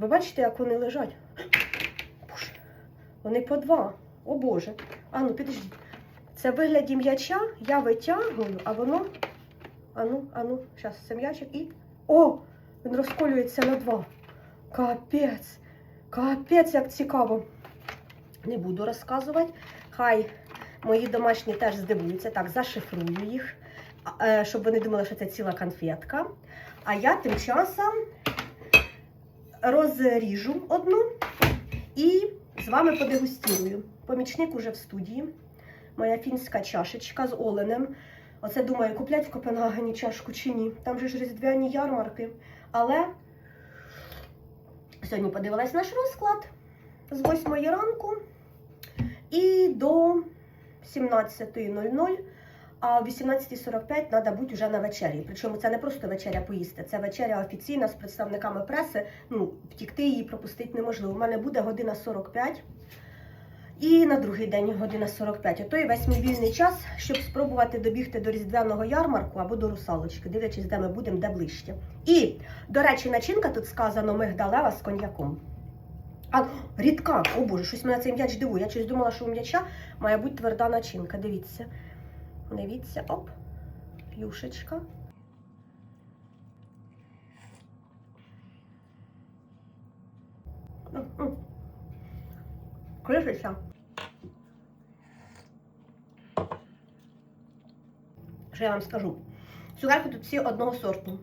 Ви бачите, як вони лежать? Боже, вони по два. О Боже. А ну, підождіть. Це вигляді м'яча, я витягую, а воно. Ану, ану, зараз це м'ячик і. О! Він розколюється на два. Капець. Капець, як цікаво. Не буду розказувати. Хай мої домашні теж здивуються. Так, зашифрую їх, е, щоб вони думали, що це ціла конфетка. А я тим часом розріжу одну і з вами подегустірую. Помічник уже в студії. Моя фінська чашечка з оленем. Оце думаю, куплять в Копенгагені чашку чи ні. Там же ж різдвяні ярмарки. Але сьогодні подивилась наш розклад з 8 ранку і до 17.00. А о 18.45 треба бути вже на вечері. Причому це не просто вечеря поїсти, це вечеря офіційна з представниками преси. Ну, втікти її пропустити неможливо. У мене буде година 45. І на другий день година 45. Ото і весь мій вільний час, щоб спробувати добігти до різдвяного ярмарку або до русалочки, дивлячись, де ми будемо, де ближче. І, до речі, начинка тут сказано мигдалева з коньяком. А рідка, о боже, щось мене цей м'яч дивує. Я щось думала, що у м'яча має бути тверда начинка. Дивіться. Дивіться, оп, юшечка. М-м. Що я вам скажу? Цукерки тут всі одного сорту.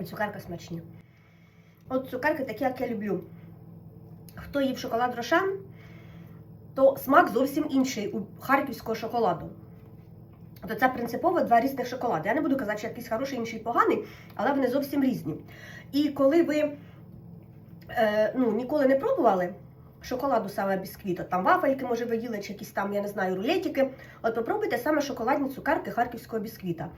І цукерка смачні. От цукерки такі, як я люблю. Хто їв шоколад Рошен, то смак зовсім інший у харківського шоколаду. То це принципово два різних шоколади. Я не буду казати, що якийсь хороший, інший поганий, але вони зовсім різні. І коли ви е, ну, ніколи не пробували шоколаду саме бісквіт, там вафельки, може, ви їли, чи якісь там, я не знаю, рулетики, от попробуйте саме шоколадні цукерки харківського бісквіта.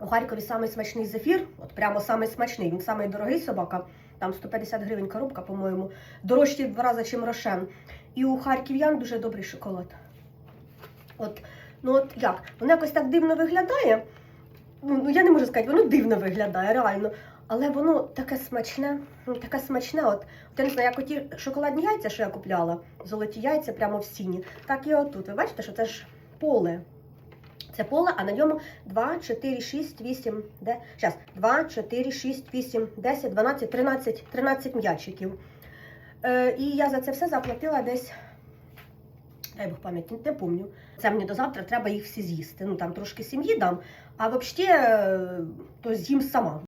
У Харкові самий смачний зефір, от прямо самий смачний, він самий дорогий собака, там 150 гривень коробка, по-моєму, дорожчий в два рази, чим рошен. І у харків'ян дуже добрий шоколад. От, ну от як? Воно якось так дивно виглядає. Ну, ну, я не можу сказати, воно дивно виглядає, реально. Але воно таке смачне, ну, таке смачне. От, от я не знаю, як оті шоколадні яйця, що я купляла, золоті яйця прямо в сіні, так і отут. Ви бачите, що це ж поле. Це поле, а на ньому 2, 4, 6, 8, де? Зараз, 2, 4, 6, 8, 10, 12, 13, 13 м'ячиків. Е, і я за це все заплатила десь, дай Бог пам'яті, не помню. Це мені до завтра треба їх всі з'їсти. Ну там трошки сім'ї дам, а взагалі то з'їм сама.